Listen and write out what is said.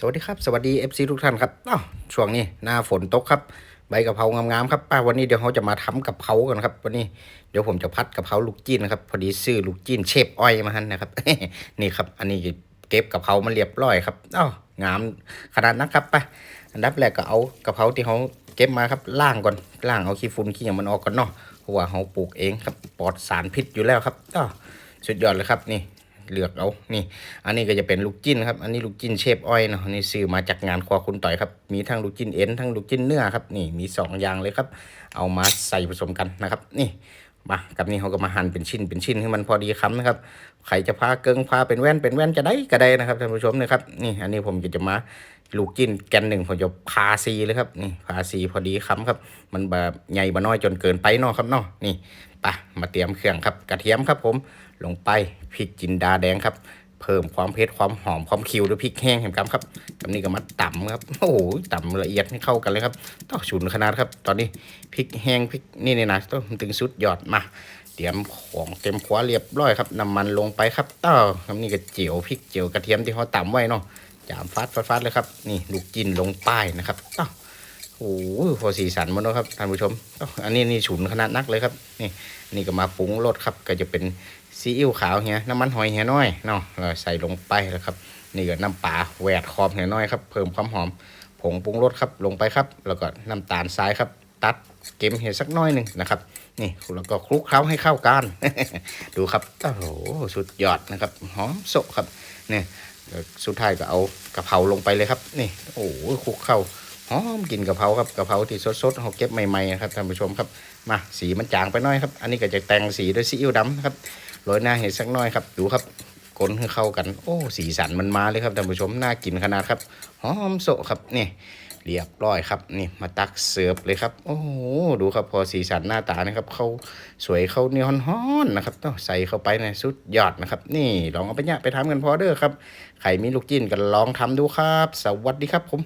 สวัสดีครับ สวัสดี FC ทุกท่านครับอ้าวช่วงนี้หน้าฝนตกครับ ใบกะเพรางามๆครับป้าวันนี้เดี๋ยวเขาจะมาทำกะเพรากันครับ วันนี้เดี๋ยวผมจะพัดกะเพราลูกจิ้นนะครับพอดีซื้อลูกจิ้นเชฟอ้อยมาหันนะครับนี่ครับ อันนี้เก็บกะเพรามาเรียบร้อยครับอ้าวงามขนาดนั้นครับไป้าอันดับแรกก็เอากะเพราที่เขาเก็บมาครับล่างก่อนล่างเอาขี้ฝุ่นขี้อย่างมันออกก่อนเนาะเพราะว่าเขาปลูกเองครับปลอดสารพิษอยู่แล้วครับอ้าวสุดยอดเลยครับนี่ เลือกเอา นี่ อันนี้ก็จะเป็นลูกจิ้นครับ อันนี้ลูกจิ้นเชฟอ้อยเนาะ นี่ซื้อมาจากงานครัวคุณต่อยครับ มีทั้งลูกจิ้นเอ็นทั้งลูกจิ้นเนื้อครับ นี่มีสองอย่างเลยครับ เอามาใส่ผสมกันนะครับ นี่ มากับนี่เขาก็มาหั่นเป็นชิ้นเป็นชิ้นให้มันพอดีคำนะครับใครจะพาเกิงพาเป็นแว่นเป็นแว่นจะได้ก็ได้นะครับท่านผู้ชมนะครับนี่อันนี้ผมก็จะมาลูกจิ้นแกนหนึ่งผมจะพาซีเลยครับนี่พาซีพอดีคำครับ มันแบบใหญ่บ่น้อยจนเกินไปเนาะครับเนาะนี่ปะมาเตรียมเครื่องครับ กระเทียมครับผมลงไปพริกจินดาแดงครับ เพิ่มความเผ็ดความหอมความคิวด้วยพริกแห้งเห็นครับครับกับนี่ก็มาต่ำครับโอ้โหต่ำละเอียดให้เข้ากันเลยครับต้องฉุนขนาดครับ ตอนนี้พริกแห้งพริกนี่เนี่ยนะต้องถึงสุดยอดมาเตรียมของเต็มขวาเรียบร้อยครับน้ำมันลงไปครับต้อครับนี่ก็เจียวพริกเจียวกระเทียมที่เขาต่ำไว้เนาะจามฟาดฟาดฟาดเลยครับนี่ลูกจินลงป้ายนะครับต้อโอ้โหพอสีสันหมันแล้วครับท่านผู้ชมอ,อันนี้นี่ฉุนขนาดนักเลยครับนี่นี่ก็มาปรุงรสครับก็จะเป็น ซีอิ๊วขาวเฮียน้ำมันหอยเฮียน้อยเนาะเราใส่ลงไปแล้วครับนี่ก็น้ำปลาแหวดขอบเฮียน้อยครับเพิ่มความหอมผงปรุงรสครับลงไปครับ แล้วก็น้ำตาลทรายครับ ตัดเก็มเห็นสักน้อยหนึ่งนะครับ นี่แล้วก็คลุกเคล้าให้เข้ากัน ดูครับโอ้โหสุดยอดนะครับ หอมโสะครับเนี่ยสุดท้ายก็เอากะเพราลงไปเลยครับ นี่โอ้โหคลุกเข้าหอมกลินกะเพราครับกะเพราที่สดๆเขาเก็บใหม่ๆนะครับท่านผู้ชมครับมาสีมันจางไปน้อยครับ อันนี้ก็จะแต่งสีด้วยซีอิ๊วดำนะครับ โรยหน้าเห็ดสักน้อยครับ ดูครับกลนให้เข้ากัน โอ้ สีสันมันมาเลยครับท่านผู้ชม น่ากินขนาดครับ หอมโสะครับ นี่ เรียบร้อยครับ นี่ มาตักเสิร์ฟเลยครับ โอ้โห ดูครับ พอสีสันหน้าตานะครับ เขาสวยเขาเนียนฮ้อนๆนะครับ ต้องใส่เข้าไปในะสุดยอดนะครับ นี่ลองเอาไปเนี่ยไปทำกันพอเด้อครับ ใครมีลูกจิ้นกันลองทำดูครับ สวัสดีครับผม